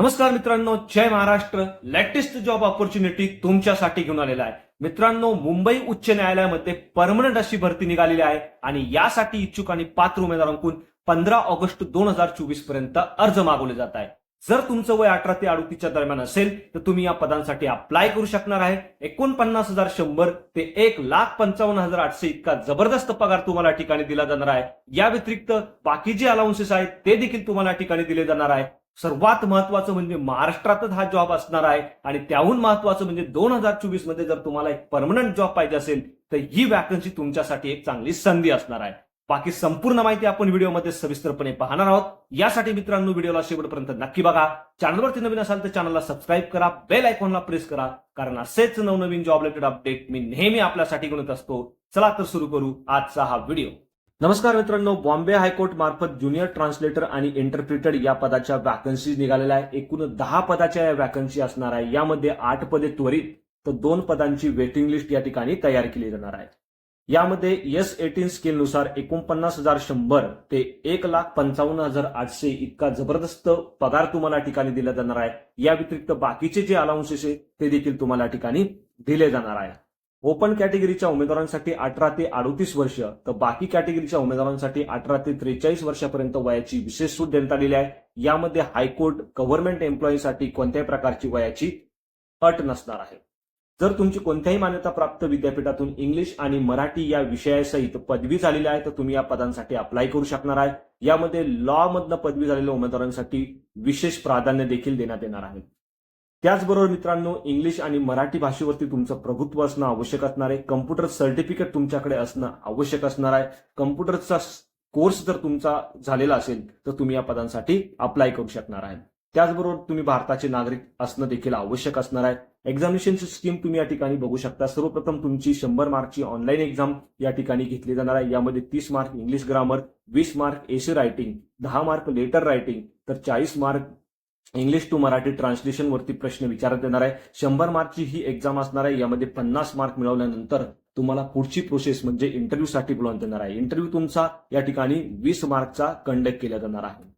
नमस्कार मित्रांनो जय महाराष्ट्र. लेटेस्ट जॉब ऑपॉर्च्युनिटी तुमच्यासाठी घेऊन आलेला आहे. मित्रांनो मुंबई उच्च न्यायालयामध्ये परमनंट अशी भरती निघालेली आहे आणि यासाठी इच्छुक आणि पात्र उमेदवारांकडून पंधरा ऑगस्ट दोन हजार चोवीसपर्यंत अर्ज मागवले जात आहे जर तुमचं वय अठरा ते अडतीसच्या दरम्यान असेल तर तुम्ही या पदांसाठी अप्लाय करू शकणार आहे. एकोणपन्नास हजार शंभर ते एक लाख पंचावन्न हजार आठशे इतका जबरदस्त पगार तुम्हाला ठिकाणी दिला जाणार आहे. या व्यतिरिक्त बाकी जे अलाउन्सेस आहेत ते देखील तुम्हाला ठिकाणी दिले जाणार आहे. सर्वात महत्वाचं म्हणजे महाराष्ट्रातच हा जॉब असणार आहे. आणि त्याहून महत्वाचं म्हणजे दोन हजार चोवीसमध्ये जर तुम्हाला एक परमनंट जॉब पाहिजे असेल तर ही वॅकन्सी तुमच्यासाठी एक चांगली संधी असणार आहे. बाकी संपूर्ण माहिती आपण व्हिडिओमध्ये सविस्तरपणे पाहणार आहोत. यासाठी मित्रांनो व्हिडिओला शेवटपर्यंत नक्की बघा. चॅनलवरती नवीन असाल तर चॅनलला सबस्क्राईब करा. बेल आयकॉनला प्रेस करा. कारण असेच नवनवीन जॉब रिलेटेड अपडेट मी नेहमी आपल्यासाठी घेऊन असतो. चला तर सुरू करू आजचा हा व्हिडिओ नमस्कार मित्रांनो बॉम्बे हायकोर्ट मार्फत ज्युनियर ट्रान्सलेटर आणि इंटरप्रिटर या पदाच्या वॅकन्सीज निघालेल्या आहे एकूण दहा पदाच्या या वॅकन्सी असणार आहे. यामध्ये आठ पदे त्वरित तर दोन पदांची वेटिंग लिस्ट या ठिकाणी तयार केली जाणार आहे. यामध्ये एस एटीन स्केलनुसार एकोणपन्नास हजार शंभर ते एक लाख पंचावन्न हजार आठशे इतका जबरदस्त पगार तुम्हाला ठिकाणी दिला जाणार आहे. या व्यतिरिक्त बाकीचे जे अलाउन्सेस आहेत ते देखील तुम्हाला ठिकाणी दिले जाणार आहे. ओपन कॅटेगरीच्या उमेदवारांसाठी अठरा ते अडतीस वर्ष तर बाकी कॅटेगरीच्या उमेदवारांसाठी अठरा ते त्रेचाळीस वर्षापर्यंत वयाची विशेष सूट देण्यात आलेली आहे. यामध्ये हायकोर्ट गव्हर्नमेंट एम्प्लॉईसाठी कोणत्याही प्रकारची वयाची अट नसणार आहे. जर तुमची कोणत्याही मान्यता प्राप्त विद्यापीठातून इंग्लिश आणि मराठी या विषयासहित पदवी झालेली आहे तर तुम्ही या पदांसाठी अप्लाय करू शकणार आहे. यामध्ये लॉ मधनं पदवी झालेल्या उमेदवारांसाठी विशेष प्राधान्य देखील देण्यात येणार आहे. त्याचबरोबर मित्रांनो इंग्लिश आणि मराठी भाषेवरती तुमचं प्रभुत्व असणं आवश्यक असणार आहे. कम्प्युटर सर्टिफिकेट तुमच्याकडे असणं आवश्यक असणार आहे. कम्प्युटरचा कोर्स जर तुमचा झालेला असेल तर तुम्ही या पदांसाठी अप्लाय करू शकणार आहे. त्याचबरोबर तुम्ही भारताचे नागरिक असणं देखील आवश्यक असणार आहे. एक्झामिनेशनची स्कीम तुम्ही या ठिकाणी बघू शकता. सर्वप्रथम तुमची शंभर मार्कची ऑनलाईन एक्झाम या ठिकाणी घेतली जाणार आहे. यामध्ये तीस मार्क इंग्लिश ग्रामर वीस मार्क एसी रायटिंग दहा मार्क लेटर रायटिंग तर चाळीस mark English to Marathi translation वरती प्रश्न विचारत येणार आहे. शंभर मार्कची ही एक्झाम असणार आहे. यामध्ये पन्नास मार्क मिळवल्यानंतर तुम्हाला पुढची प्रोसेस म्हणजे इंटरव्ह्यूसाठी साठी येणार आहे. इंटरव्ह्यू तुमचा या ठिकाणी वीस मार्कचा कंडक्ट केला जाणार आहे.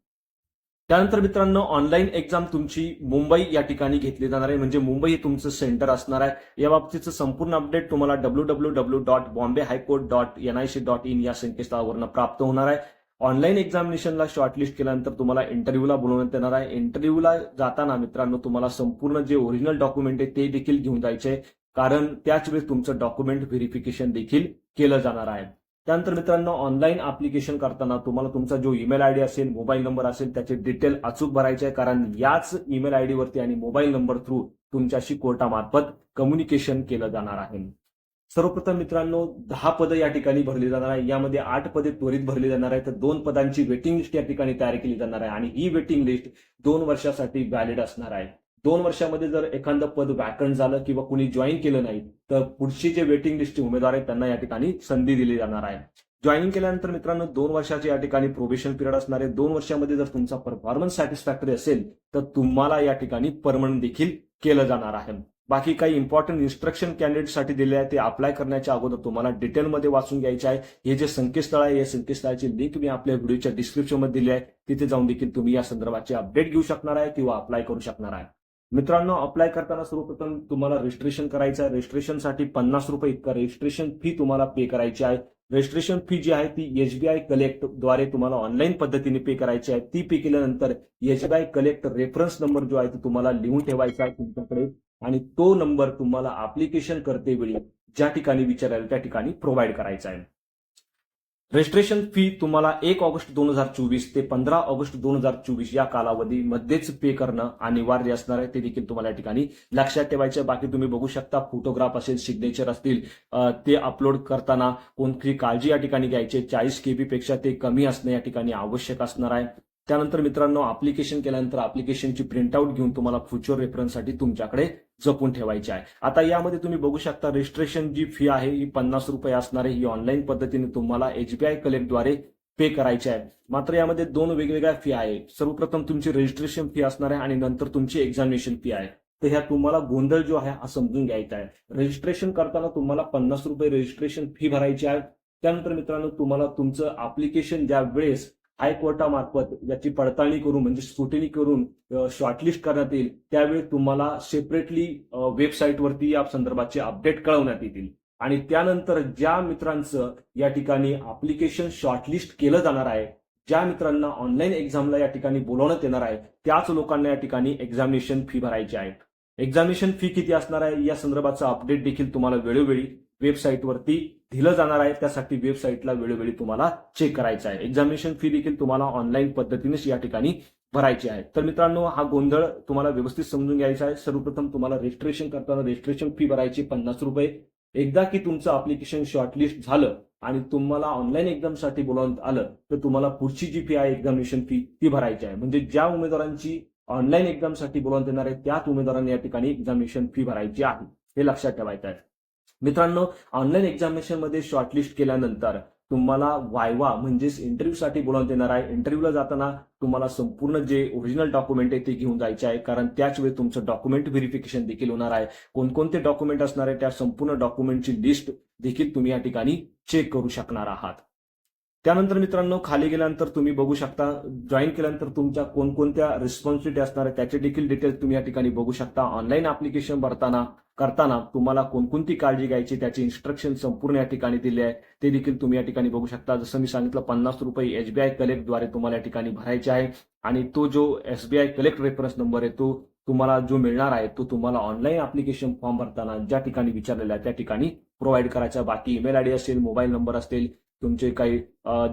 त्यानंतर मित्रांनो ऑनलाईन एक्झाम तुमची मुंबई या ठिकाणी घेतली जाणार आहे. म्हणजे मुंबई हे तुमचं सेंटर असणार आहे. या बाबतीचं संपूर्ण अपडेट तुम्हाला W W W dot Bombay high court dot N I C dot in या संकेतस्थळावरनं प्राप्त होणार आहे. ऑनलाईन एक्झामिनेशनला शॉर्टलिस्ट केल्यानंतर तुम्हाला इंटरव्ह्यूला बोलवण्यात येणार आहे. इंटरव्ह्यूला जाताना मित्रांनो तुम्हाला संपूर्ण जे ओरिजिनल डॉक्युमेंट आहे ते देखील घेऊन जायचे कारण त्याच वेळेस तुमचं डॉक्युमेंट व्हेरिफिकेशन देखील केलं जाणार आहे. त्यानंतर मित्रांनो ऑनलाईन अप्लिकेशन करताना तुम्हाला तुमचा जो ईमेल आयडी असेल मोबाईल नंबर असेल त्याचे डिटेल अचूक भरायचे आहे. कारण याच ईमेल आयडी वरती आणि मोबाईल नंबर थ्रू तुमच्याशी कोर्टामार्फत कम्युनिकेशन केलं जाणार आहे. सर्वप्रथम मित्रांनो दहा पदं या ठिकाणी भरली जाणार आहे. यामध्ये आठ पदे त्वरित भरली जाणार आहे तर दोन पदांची वेटिंग लिस्ट या ठिकाणी तयार केली जाणार आहे. आणि ही वेटिंग लिस्ट दोन वर्षासाठी व्हॅलिड असणार आहे. दोन वर्षामध्ये जर एखादं पद वॅकंट झालं किंवा कुणी जॉईन केलं नाही तर पुढची जे वेटिंग लिस्टचे उमेदवार आहेत त्यांना या ठिकाणी संधी दिली जाणार आहे. जॉईनिंग केल्यानंतर मित्रांनो दोन वर्षाचे या ठिकाणी प्रोबेशन पिरियड असणार आहे. दोन वर्षामध्ये जर तुमचा परफॉर्मन्स सॅटिस्फॅक्टरी असेल तर तुम्हाला या ठिकाणी परमनंट देखील केलं जाणार आहे. बाकी काही इम्पॉर्टंट इन्स्ट्रक्शन कॅन्डिडेटसाठी दिले आहे ते अप्लाय करण्याच्या अगोदर तुम्हाला डिटेलमध्ये वाचून घ्यायचे आहे. हे जे संकेतस्थळ आहे या संकेतस्थळाची लिंक मी आपल्या व्हिडिओच्या डिस्क्रिप्शनमध्ये दिली आहे. तिथे जाऊन देखील तुम्ही या संदर्भाचे अपडेट घेऊ शकणार आहे किंवा अप्लाय करू शकणार आहे. मित्रांनो अप्लाय करताना सर्वप्रथम तुम्हाला रजिस्ट्रेशन करायचं आहे. रजिस्ट्रेशनसाठी पन्नास रुपये इतका रजिस्ट्रेशन फी तुम्हाला पे करायची आहे. रजिस्ट्रेशन फी जी आहे ती एसबीआय कलेक्टद्वारे तुम्हाला ऑनलाईन पद्धतीने पे करायची आहे. ती पे केल्यानंतर एसबीआय कलेक्ट रेफरन्स नंबर जो आहे तो तुम्हाला लिहून ठेवायचा आहे तुमच्याकडे. आणि तो नंबर तुम्हाला अप्लिकेशन करते वेळी ज्या ठिकाणी विचारायला त्या ठिकाणी प्रोव्हाइड करायचा आहे. रजिस्ट्रेशन फी तुम्हाला एक ऑगस्ट दोन हजार चोवीस ते पंधरा ऑगस्ट दोन हजार चोवीस या कालावधीमध्येच पे करणं अनिवार्य असणार आहे. ते देखील तुम्हाला या ठिकाणी लक्षात ठेवायचे बाकी तुम्ही बघू शकता फोटोग्राफ असेल सिग्नेचर असतील ते अपलोड करताना कोणती काळजी या ठिकाणी घ्यायची चाळीस केबी पेक्षा ते कमी असणं या ठिकाणी आवश्यक असणार आहे. त्यानंतर मित्रांनो अप्लिकेशन केल्यानंतर अप्लिकेशनची प्रिंटआउट घेऊन तुम्हाला फ्युचर रेफरन्ससाठी तुमच्याकडे जपून ठेवायची आहे. आता यामध्ये तुम्ही बघू शकता रजिस्ट्रेशन जी फी आहे ही पन्नास रुपये असणार आहे. ही ऑनलाईन पद्धतीने तुम्हाला एचबीआय कलेक्टद्वारे पे करायची आहे. मात्र यामध्ये दोन वेगवेगळ्या फी आहे सर्वप्रथम तुमची रजिस्ट्रेशन फी असणार आहे आणि नंतर तुमची एक्झामिनेशन फी आहे. तर ह्या तुम्हाला गोंधळ जो आहे हा समजून घ्यायचा आहे. रजिस्ट्रेशन करताना तुम्हाला पन्नास रुपये रजिस्ट्रेशन फी भरायची आहे. त्यानंतर मित्रांनो तुम्हाला तुमचं अप्लिकेशन ज्या वेळेस हायकोर्टामार्फत याची पडताळणी करून म्हणजे स्क्रुटिनी करून शॉर्टलिस्ट करण्यात येईल त्यावेळी तुम्हाला सेपरेटली वेबसाईटवरती या संदर्भाचे अपडेट कळवण्यात येतील. आणि त्यानंतर ज्या मित्रांचं या ठिकाणी अप्लिकेशन शॉर्टलिस्ट केलं जाणार आहे ज्या मित्रांना ऑनलाईन एक्झामला या ठिकाणी बोलवण्यात येणार आहे त्याच लोकांना या ठिकाणी एक्झामिनेशन फी भरायची आहे. एक्झामिनेशन फी किती असणार आहे या संदर्भाचं अपडेट देखील तुम्हाला वेळोवेळी वेबसाईटवरती दिलं जाणार आहे. त्यासाठी वेबसाईटला वेळोवेळी तुम्हाला चेक करायचं आहे. एक्झामिनेशन फी देखील तुम्हाला ऑनलाईन पद्धतीनेच या ठिकाणी भरायची आहे. तर मित्रांनो हा गोंधळ तुम्हाला व्यवस्थित समजून घ्यायचा आहे. सर्वप्रथम तुम्हाला रजिस्ट्रेशन करताना रजिस्ट्रेशन फी भरायची पन्नास रुपये. एकदा की तुमचं अप्लिकेशन शॉर्टलिस्ट झालं आणि तुम्हाला ऑनलाईन एक्झामसाठी बोलावण्यात आलं तर तुम्हाला पुढची जी फी आहे एक्झामिनेशन फी ती भरायची आहे. म्हणजे ज्या उमेदवारांची ऑनलाईन एक्झामसाठी बोलावण्यात येणार आहे त्याच उमेदवारांनी या ठिकाणी एक्झामिनेशन फी भरायची आहे. हे लक्षात ठेवायचं आहे. मित्रांनो ऑनलाईन एक्झामिनेशनमध्ये शॉर्टलिस्ट केल्यानंतर तुम्हाला वायवा म्हणजेच इंटरव्ह्यूसाठी बोलावून देणार आहे. इंटरव्ह्यूला जाताना तुम्हाला संपूर्ण जे ओरिजिनल डॉक्युमेंट आहे ते घेऊन जायचे आहे. कारण त्याच वेळी तुमचं डॉक्युमेंट व्हेरिफिकेशन देखील होणार आहे. कोणकोणते डॉक्युमेंट असणार आहे त्या संपूर्ण डॉक्युमेंटची लिस्ट देखील तुम्ही या ठिकाणी चेक करू शकणार आहात. त्यानंतर मित्रांनो खाली गेल्यानंतर तुम्ही बघू शकता जॉईन केल्यानंतर तुमच्या कोणकोणत्या रिस्पॉन्सिबिलिटी असणार आहे त्याचे देखील डिटेल्स तुम्ही या ठिकाणी बघू शकता. ऑनलाईन अप्लिकेशन भरताना करताना तुम्हाला कोणकोणती काळजी घ्यायची त्याचे इन्स्ट्रक्शन संपूर्ण या ठिकाणी दिले आहे. ते देखील तुम्ही या ठिकाणी बघू शकता. जसं मी सांगितलं पन्नास रुपये एसबीआय कलेक्टद्वारे तुम्हाला या ठिकाणी भरायचे आहे. आणि तो जो एसबीआय कलेक्ट रेफरन्स नंबर आहे तो तुम्हाला जो मिळणार आहे तो तुम्हाला ऑनलाईन अप्लिकेशन फॉर्म भरताना ज्या ठिकाणी विचारलेला आहे त्या ठिकाणी प्रोव्हाइड करायचा. बाकी ईमेल आयडी असेल मोबाईल नंबर असतील तुमचे काही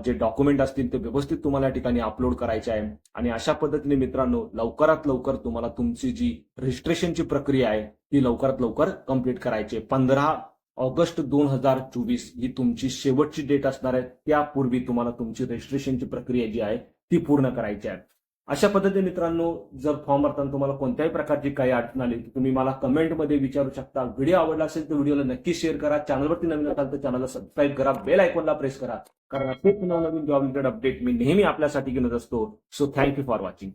जे डॉक्युमेंट असतील ते व्यवस्थित तुम्हाला या ठिकाणी अपलोड करायचे आहे. आणि अशा पद्धतीने मित्रांनो लवकरात लवकर तुम्हाला तुमची जी रजिस्ट्रेशनची प्रक्रिया आहे ती लवकरात लवकर कंप्लीट करायची आहे. पंधरा ऑगस्ट दोन हजार चोवीस ही तुमची शेवटची डेट असणार आहे. त्यापूर्वी तुम्हाला तुमची रजिस्ट्रेशनची प्रक्रिया जी आहे ती पूर्ण करायची आहे. अशा पद्धतीने मित्रांनो जर फॉर्म भरताना तुम्हाला कोणत्याही प्रकारची काही अडचण आली तर तुम्ही मला कमेंटमध्ये विचारू शकता. व्हिडिओ आवडला असेल तर व्हिडिओला नक्की शेअर करा. चॅनलवरती नवीन असाल तर चॅनलला सबस्क्राईब करा. बेल आयकॉनला प्रेस करा. कारण असेच नवनवीन जॉब रिलेटेड अपडेट मी नेहमी आपल्यासाठी घेऊन असतो. So thank you for watching